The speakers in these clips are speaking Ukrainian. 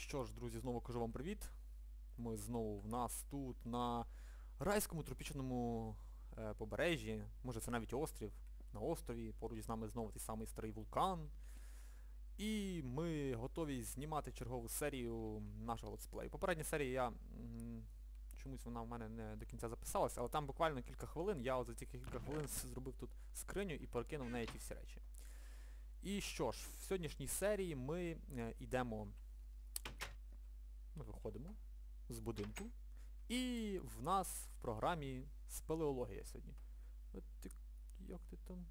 Що ж, друзі, знову кажу вам привіт. Ми знову в нас тут на райському тропічному е, побережжі, може це навіть острів, на острові, поруч з нами знову той самий старий вулкан. І ми готові знімати чергову серію нашого летсплею. Попередня серія я... Чомусь вона в мене не до кінця записалася, але там буквально кілька хвилин, я от за ці кілька хвилин зробив тут скриню і перекинув в неї ті всі речі. І що ж, в сьогоднішній серії ми е, йдемо, ми виходимо з будинку, і в нас в програмі спелеологія сьогодні. От як ти там?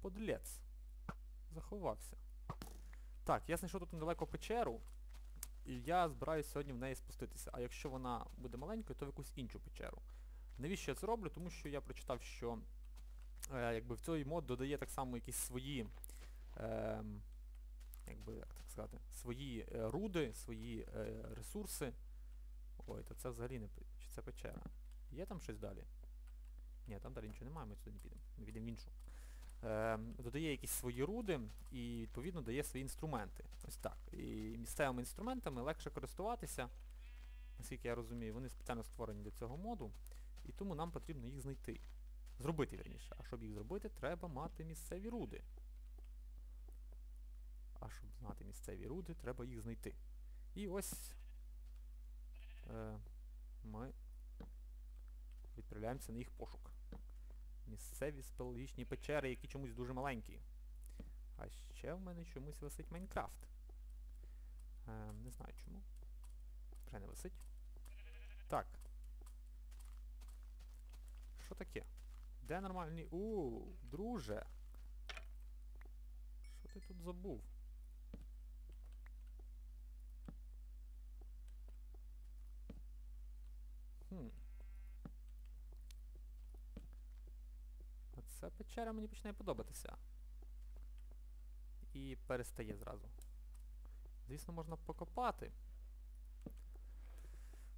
Подлець. Заховався. Так, я знайшов тут недалеко печеру, і я збираюся сьогодні в неї спуститися. А якщо вона буде маленькою, то в якусь іншу печеру. Навіщо я це роблю? Тому що я прочитав, що е, якби в цей мод додає так само якісь свої, е, якби, як так сказати, свої е, руди, свої е, ресурси. Ой, то це взагалі не чи це печера. Є там щось далі? Ні, там далі нічого немає, ми сюди не підемо. Ми підемо в іншу. Е, додає якісь свої руди і відповідно дає свої інструменти. Ось так. І місцевими інструментами легше користуватися, наскільки я розумію, вони спеціально створені для цього моду, і тому нам потрібно їх знайти. Зробити, вірніше. А щоб їх зробити, треба мати місцеві руди. А щоб знати місцеві руди, треба їх знайти. І ось е, ми відправляємося на їх пошук. Місцеві спелеологічні печери, які чомусь дуже маленькі. А ще в мене чомусь висить Майнкрафт. Е, не знаю чому. Вже не висить. Так. Що таке? Де нормальний... У, друже! Що ти тут забув? Хм. Оце печера мені починає подобатися. І перестає зразу. Звісно, можна покопати.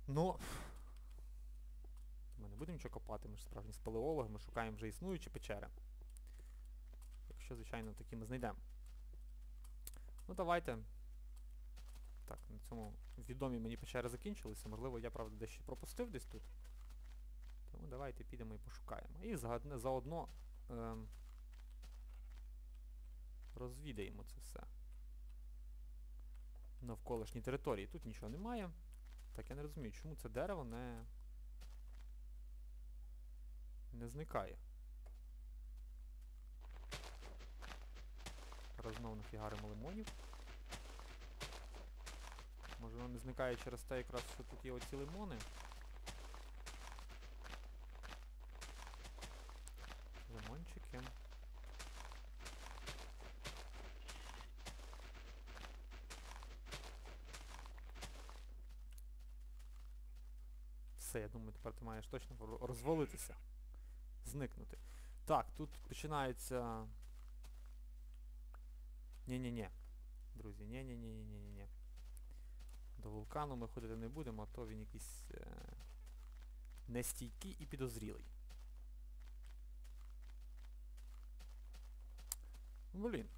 Ну... Ми не будемо нічого копати, ми ж справжні спелеологи, ми шукаємо вже існуючі печери. Якщо, звичайно, такі ми знайдемо. Ну давайте. Так, на цьому відомі мені печери закінчилися. Можливо, я, правда, дещо пропустив десь тут. Тому давайте підемо і пошукаємо. І заодно ем, розвідаємо це все. Навколишні території. Тут нічого немає. Так я не розумію, чому це дерево не... не зникає. Зараз знову нафігаримо лимонів. Може воно не зникає через те якраз, що тут є оці лимони. Лимончики. Все, я думаю, тепер ти маєш точно ро- розвалитися. Зникнути. Так, тут починається... Ні-ні-ні. Друзі, ні-ні-ні-ні-ні-ні. До вулкану ми ходити не будемо, а то він якийсь е... нестійкий і підозрілий. Блін.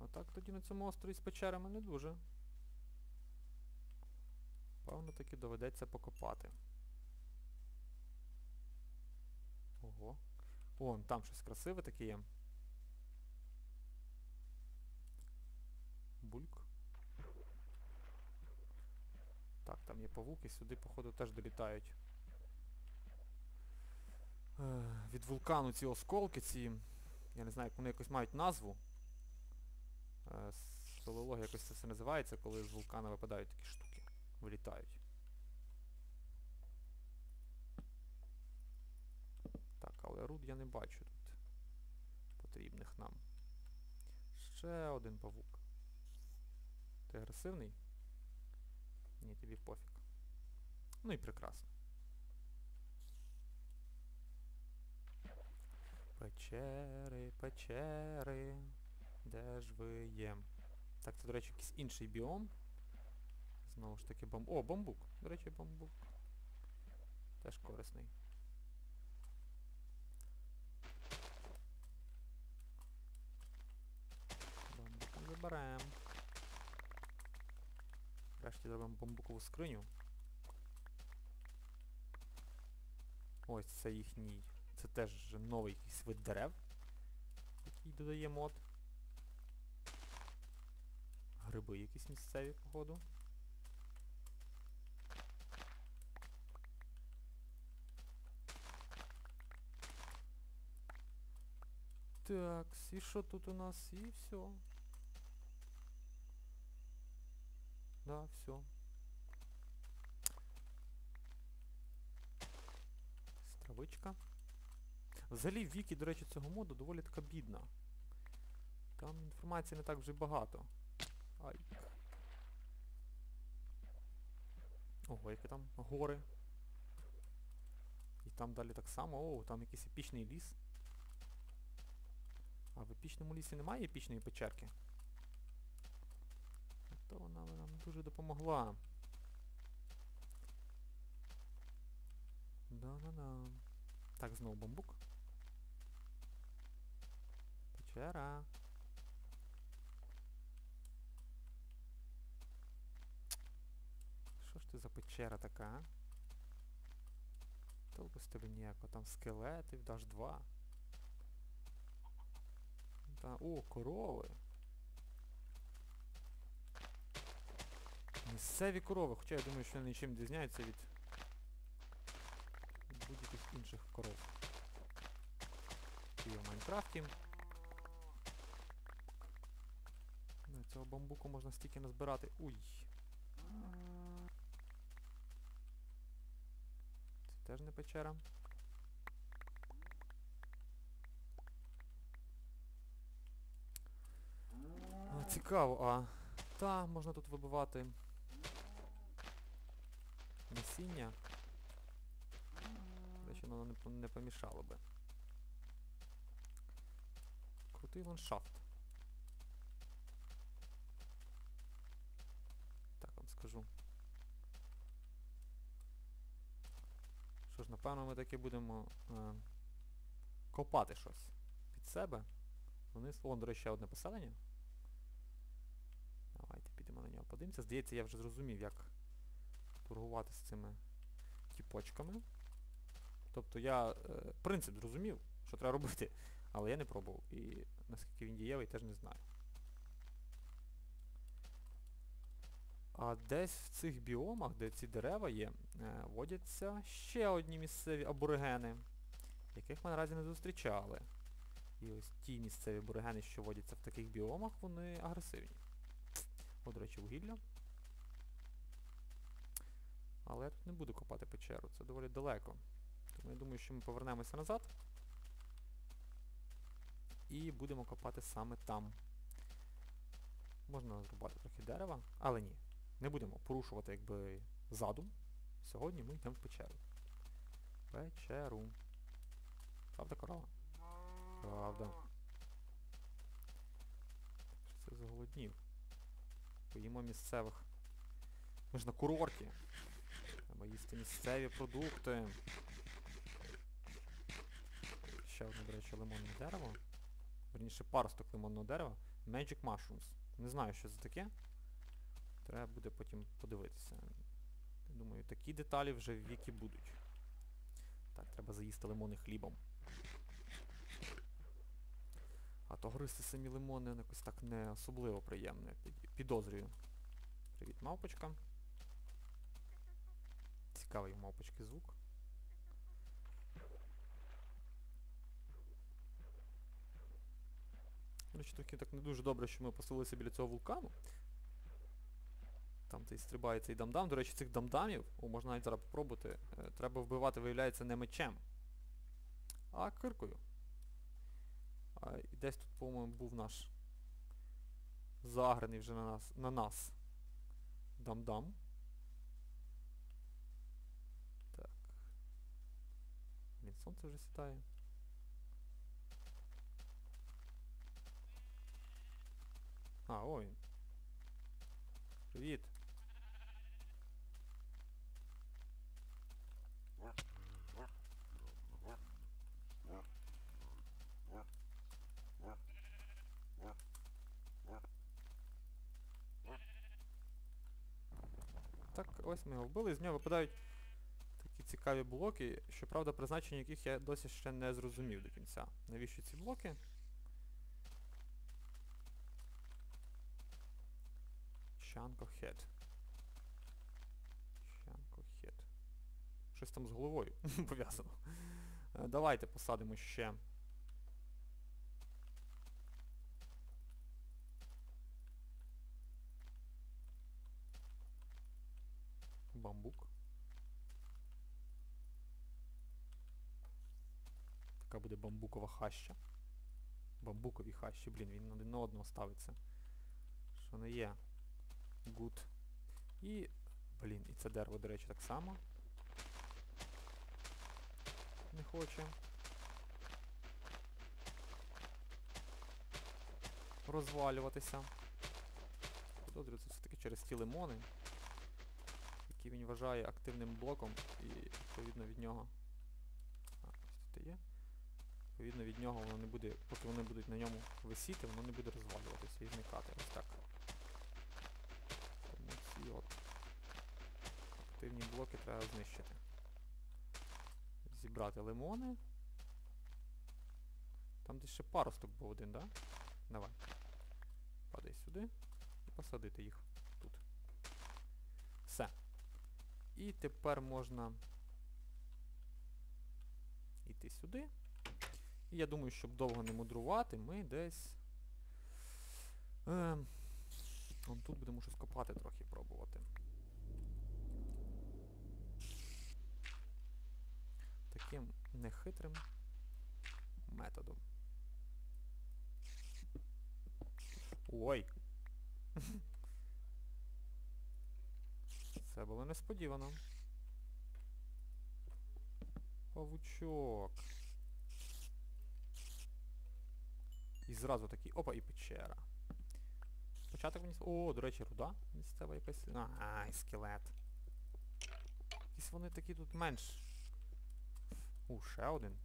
А так тоді на цьому острові з печерами не дуже. Певно таки доведеться покопати. Ого. О, там щось красиве таке є. Бульк. Так, там є павуки, сюди, походу, теж долітають. Е, від вулкану ці осколки, ці... Я не знаю, як вони якось мають назву. Е, Солологія якось це все називається, коли з вулкана випадають такі штуки. Вилітають. Так, але руд я не бачу тут. Потрібних нам. Ще один павук. Ти агресивний? Ні, тобі пофіг. Ну і прекрасно. Печери, печери. Де ж ви є? Так, це, до речі, якийсь інший біом. Знову ж таки бамбук. О, бамбук. До речі, бамбук. Теж корисний. Бамбук заберем. Нарешті зробимо бамбукову скриню. Ось це їхній. Це теж новий якийсь вид дерев, який додає мод. Гриби якісь місцеві, походу. Так, і що тут у нас? І все. Да, все. Травичка. Взагалі в вікі, до речі, цього моду доволі така бідна. Там інформації не так вже багато. Ай. Ого, які там гори. І там далі так само. О, там якийсь епічний ліс. А в епічному лісі немає епічної печерки? То вона нам дуже допомогла. Да-да-да. Так, знову бамбук. Печера. Що ж ти за печера така? Толку з тебе ніяко, там скелетів, даж два. Та, о, корови. Місцеві корови, хоча я думаю, що вони нічим відрізняються від, будь-яких інших коров. Є в Майнкрафті. Ну, цього бамбуку можна стільки назбирати. Уй. Це теж не печера. Цікаво, а та, можна тут вибивати насіння. Речі, воно не, не помішало би. Крутий ландшафт. Так вам скажу. Що ж, напевно, ми таки будемо е, копати щось під себе. Вниз. Вон, до речі, ще одне поселення. Давайте підемо на нього подивимося. Здається, я вже зрозумів, як торгувати з цими тіпочками. Тобто я е, принцип зрозумів, що треба робити, але я не пробував. І наскільки він дієвий, теж не знаю. А десь в цих біомах, де ці дерева є, е, водяться ще одні місцеві аборигени, яких ми наразі не зустрічали. І ось ті місцеві аборигени, що водяться в таких біомах, вони агресивні. От, до речі, вугілля. Але я тут не буду копати печеру, це доволі далеко. Тому я думаю, що ми повернемося назад. І будемо копати саме там. Можна зрубати трохи дерева, але ні. Не будемо порушувати якби задум. Сьогодні ми йдемо в печеру. Печеру. Правда, корова? Правда. Що це заголоднів? Поїмо місцевих. Ми ж на курорті. Треба їсти місцеві продукти. Ще одне, до речі, лимонне дерево. Верніше паросток лимонного дерева. Magic Mushrooms. Не знаю, що це таке. Треба буде потім подивитися. Думаю, такі деталі вже в віки будуть. Так, треба заїсти лимони хлібом. А то гристи самі лимони якось так не особливо під- підозрюю. Привіт, мавпочка. Цікавий у мавпочки звук. Речі, трохи так не дуже добре, що ми поселилися біля цього вулкану. Там цей стрибає цей дамдам. До речі, цих дамдамів, о, можна навіть зараз попробувати, е, треба вбивати, виявляється, не мечем, а киркою. А, і десь тут, по-моєму, був наш заграний вже на нас, на нас дам-дам. Блін, сонце вже сідає. А, ой. Привіт. ось ми його вбили, з нього випадають такі цікаві блоки, щоправда, призначення яких я досі ще не зрозумів до кінця. Навіщо ці блоки? Head. Chunk. Щось там з головою пов'язано. Е, Давайте посадимо ще. Бамбук. Така буде бамбукова хаща. Бамбукові хащі, блін, він на одного ставиться. Що не є. Good. І, блін, і це дерево, до речі, так само. Не хоче. Розвалюватися. Підозрюю, це все-таки через ті лимони, які він вважає активним блоком і відповідно від нього. А, ось тут і є. Відповідно від нього воно не буде, поки вони будуть на ньому висіти, воно не буде розвалюватися і зникати. Ось так. Тому ці от активні блоки треба знищити. Зібрати лимони. Там десь ще паросток був один, да? Давай. Падай сюди і посадити їх тут. Все. І тепер можна йти сюди. І я думаю, щоб довго не мудрувати, ми десь... Е, вон тут будемо щось копати трохи пробувати. Таким нехитрим методом. Ой! Це було несподівано. Павучок. І зразу такий, опа, і печера. Початок мені... О, до речі, руда місцева якась. І скелет. Якісь вони такі тут менш. У, ще один.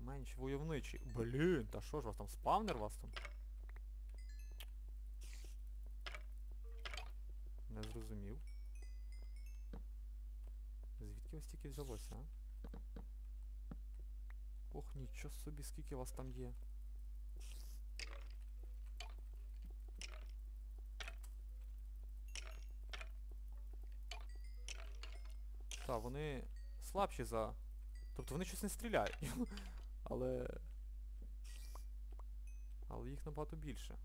Менш войовничий. Блін, та що ж вас там спавнер вас там? Не зрозумів. Звідки ось тільки взялося, а? Нічого собі, скільки вас там є. Та, вони слабші за... Тобто вони щось не стріляють. Але... Але їх набагато більше.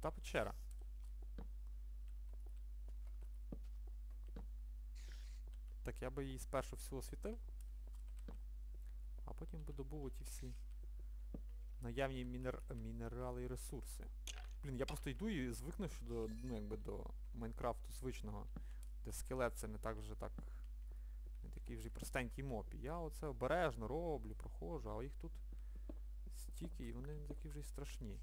Крута печера. Так, я би її спершу всю освітив. А потім би добув ті всі наявні мінер... мінерали і ресурси. Блін, я просто йду і звикну до, ну, якби до Майнкрафту звичного, де скелет це не так вже так... Не такий вже простенький моб. Я оце обережно роблю, проходжу, а їх тут стільки, і вони такі вже й страшні.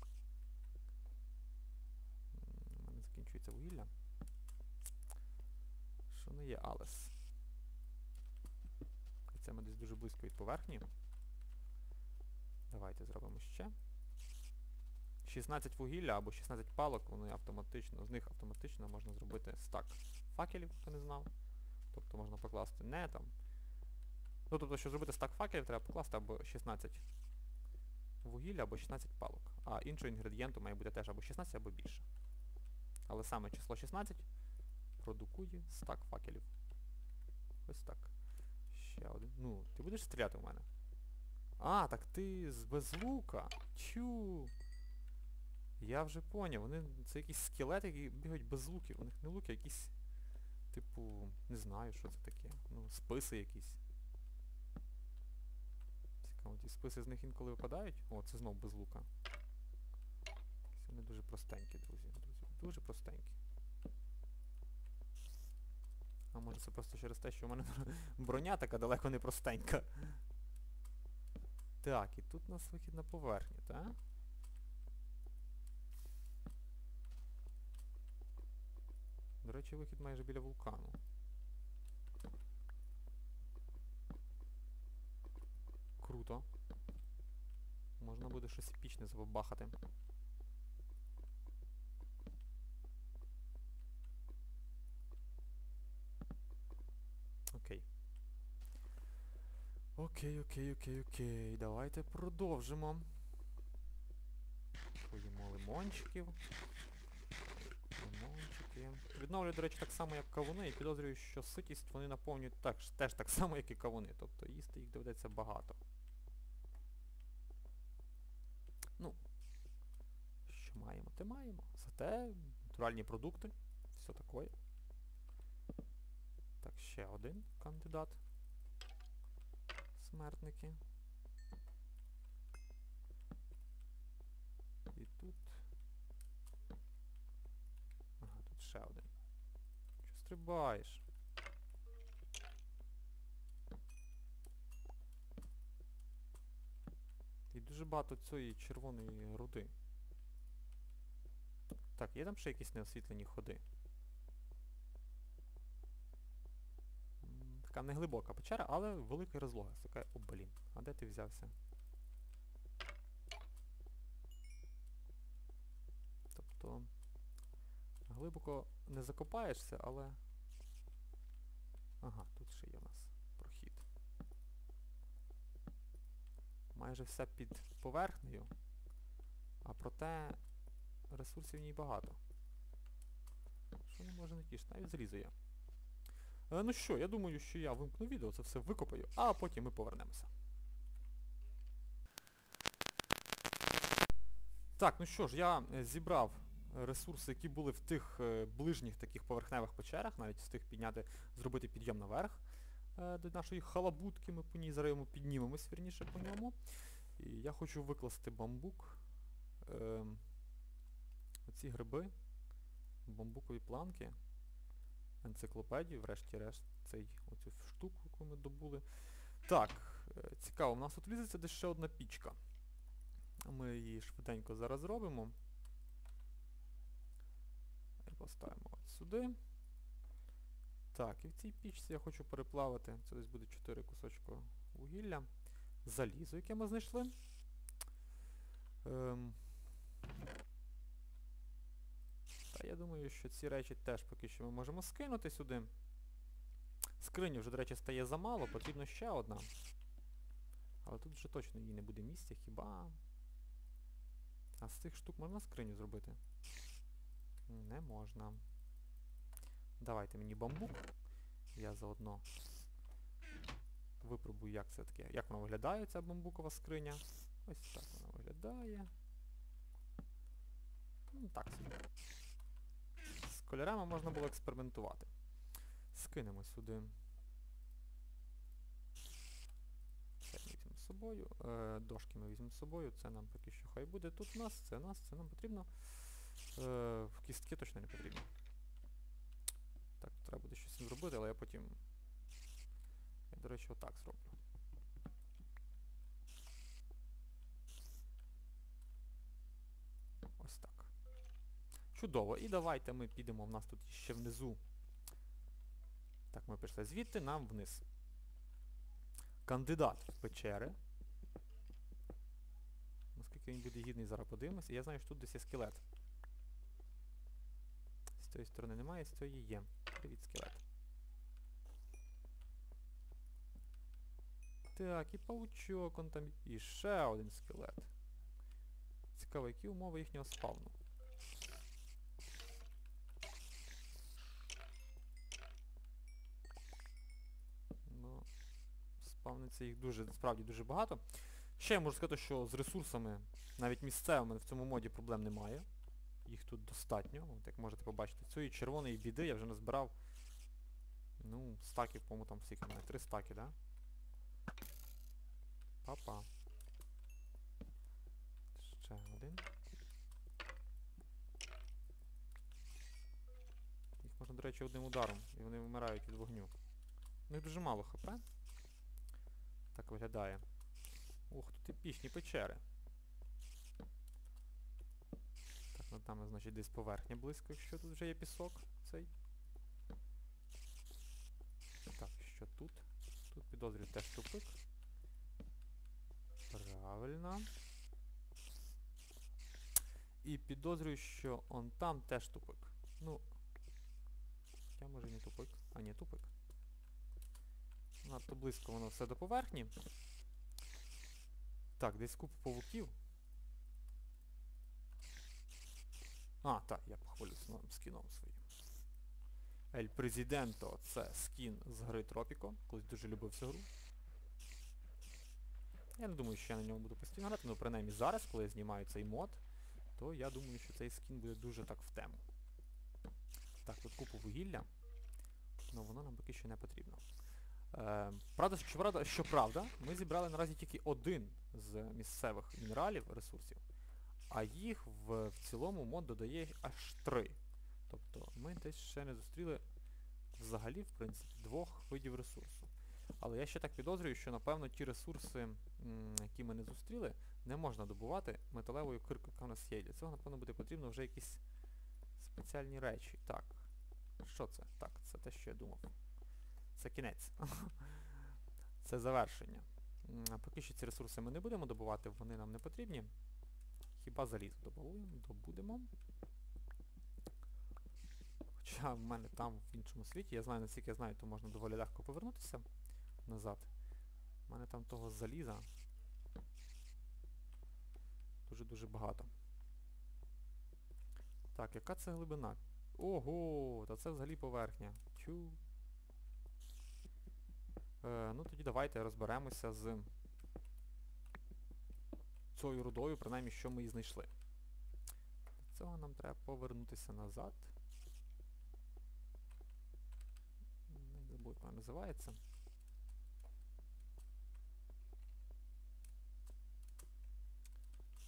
У мене закінчується вугілля. Що не є Алес? І це ми десь дуже близько від поверхні. Давайте зробимо ще. 16 вугілля або 16 палок, вони автоматично, з них автоматично можна зробити стак факелів, хто не знав. Тобто можна покласти не там. Ну тобто, щоб зробити стак факелів, треба покласти або 16 вугілля, або 16 палок. А іншого інгредієнту має бути теж або 16, або більше. Але саме число 16 продукує стак факелів. Ось так. Ще один. Ну, ти будеш стріляти в мене? А, так ти з без. Чу. Я вже поняв. Вони... Це якісь скелети, які бігають без луків. У них не луки, а якісь... Типу... Не знаю, що це таке. Ну, списи якісь. Цікаво, ті списи з них інколи випадають. О, це знов без лука. Вони дуже простенькі, друзі. Дуже простенькі. А може це просто через те, що у мене броня така далеко не простенька. Так, і тут у нас вихід на поверхню, так? До речі, вихід майже біля вулкану. Круто. Можна буде щось епічне забахати. Окей, окей, окей, окей. Давайте продовжимо. Поїмо лимончиків. Лимончики. Відновлюю, до речі, так само, як кавуни, і підозрюю, що ситість вони наповнюють так, теж так само, як і кавуни. Тобто їсти їх доведеться багато. Ну, що маємо, те маємо. Зате натуральні продукти, все таке. Так, ще один кандидат. Смертники. І тут. Ага, тут ще один. Що стрибаєш? І дуже багато цієї червоної руди. Так, є там ще якісь неосвітлені ходи? Така неглибока печера, але велика розлога. Така, о, блін, а де ти взявся? Тобто глибоко не закопаєшся, але... Ага, тут ще є у нас прохід. Майже все під поверхнею, а проте ресурсів в ній багато. Що не може не тішити? Навіть залізо є. Е, ну що, я думаю, що я вимкну відео, це все викопаю, а потім ми повернемося. Так, ну що ж, я е, зібрав ресурси, які були в тих е, ближніх таких поверхневих печерах, навіть встиг підняти, зробити підйом наверх до нашої халабутки, ми по ній зараз піднімемось, вірніше по ньому. І я хочу викласти бамбук. Е, оці гриби, бамбукові планки, енциклопедію, врешті-решт, цей, оцю штуку, яку ми добули. Так, е, цікаво, у нас тут лізеться десь ще одна пічка. Ми її швиденько зараз зробимо. І поставимо от сюди. Так, і в цій пічці я хочу переплавити, це десь буде 4 кусочки вугілля. Залізо, яке ми знайшли. Ем. Та я думаю, що ці речі теж поки що ми можемо скинути сюди. Скрині вже, до речі, стає замало, потрібно ще одна. Але тут вже точно їй не буде місця, хіба... А з цих штук можна скриню зробити? Не можна. Давайте мені бамбук. Я заодно випробую, як це таке. Як вона виглядає, ця бамбукова скриня. Ось так вона виглядає. Ну, так собі. Кольорами можна було експериментувати. Скинемо сюди. Це ми візьмемо з собою. Е, дошки ми візьмемо з собою. Це нам поки що хай буде. Тут нас, це нас, це нам потрібно. Е, в кістки точно не потрібно. Так, треба буде щось зробити, але я потім... Я, до речі, отак зроблю. Ось так. Чудово. І давайте ми підемо, в нас тут ще внизу. Так, ми пішли звідти, нам вниз. Кандидат в печери. Наскільки він буде гідний, зараз подивимось. Я знаю, що тут десь є скелет. З цієї сторони немає, з цієї є. Привіт, скелет. Так, і паучок, он там і ще один скелет. Цікаво, які умови їхнього спавну. Спавниться їх дуже, справді дуже багато. Ще я можу сказати, що з ресурсами, навіть місцевими, в цьому моді проблем немає. Їх тут достатньо, от як можете побачити. Цієї червоної біди я вже назбирав. Ну, стаків, по-моєму, там скільки в мене? Три стаки, да? Папа. Ще один. Їх можна, до речі, одним ударом, і вони вмирають від вогню. У них дуже мало хп. Так виглядає. Ух, тут епічні печери. Так, ну там, значить, десь поверхня близько, якщо тут вже є пісок цей. Так, що тут? Тут підозрюю теж тупик. Правильно. І підозрюю, що он там теж тупик. Ну. Я може не тупик. А ні, тупик. Надто близько воно все до поверхні. Так, десь купа павуків. А, так, я похвалюсь новим скіном своїм. Ель Президенто це скін з гри Тропіко. Колись дуже любив цю гру. Я не думаю, що я на ньому буду постійно грати, але принаймні зараз, коли я знімаю цей мод, то я думаю, що цей скін буде дуже так в тему. Так, тут купу вугілля. але воно нам поки що не потрібно. Е, правда, що правда, що правда, ми зібрали наразі тільки один з місцевих мінералів, ресурсів, а їх в, в цілому мод додає аж три. Тобто ми десь ще не зустріли взагалі, в принципі, двох видів ресурсу. Але я ще так підозрюю, що напевно ті ресурси, які ми не зустріли, не можна добувати металевою киркою, яка в нас є. Для цього, напевно, буде потрібно вже якісь спеціальні речі. Так. Що це? Так, це те, що я думав. Це кінець. Це завершення. Поки що ці ресурси ми не будемо добувати, вони нам не потрібні. Хіба добуємо, добудемо. Хоча в мене там в іншому світі, я знаю, наскільки я знаю, то можна доволі легко повернутися назад. У мене там того заліза дуже-дуже багато. Так, яка це глибина? Ого, та це взагалі поверхня. Тю. Е, ну тоді давайте розберемося з цією рудою, принаймні, що ми її знайшли. Для цього нам треба повернутися назад. Не забув, як вона називається.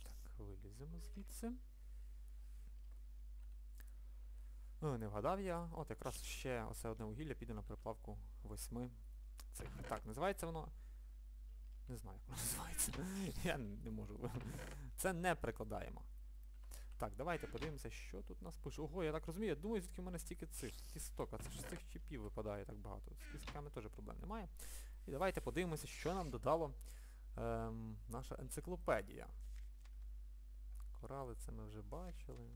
Так, виліземо звідси. О, не вгадав я. От якраз ще оце одне вугілля піде на приплавку восьми цих. Так, називається воно. Не знаю, як воно називається. Я не можу. Це не прикладаємо. Так, давайте подивимося, що тут нас пише. Ого, я так розумію, я думаю, звідки в мене стільки цих кісток, а це ж цих чіпів випадає так багато. З кістками теж проблем немає. І давайте подивимося, що нам додало ем, наша енциклопедія. Корали це ми вже бачили.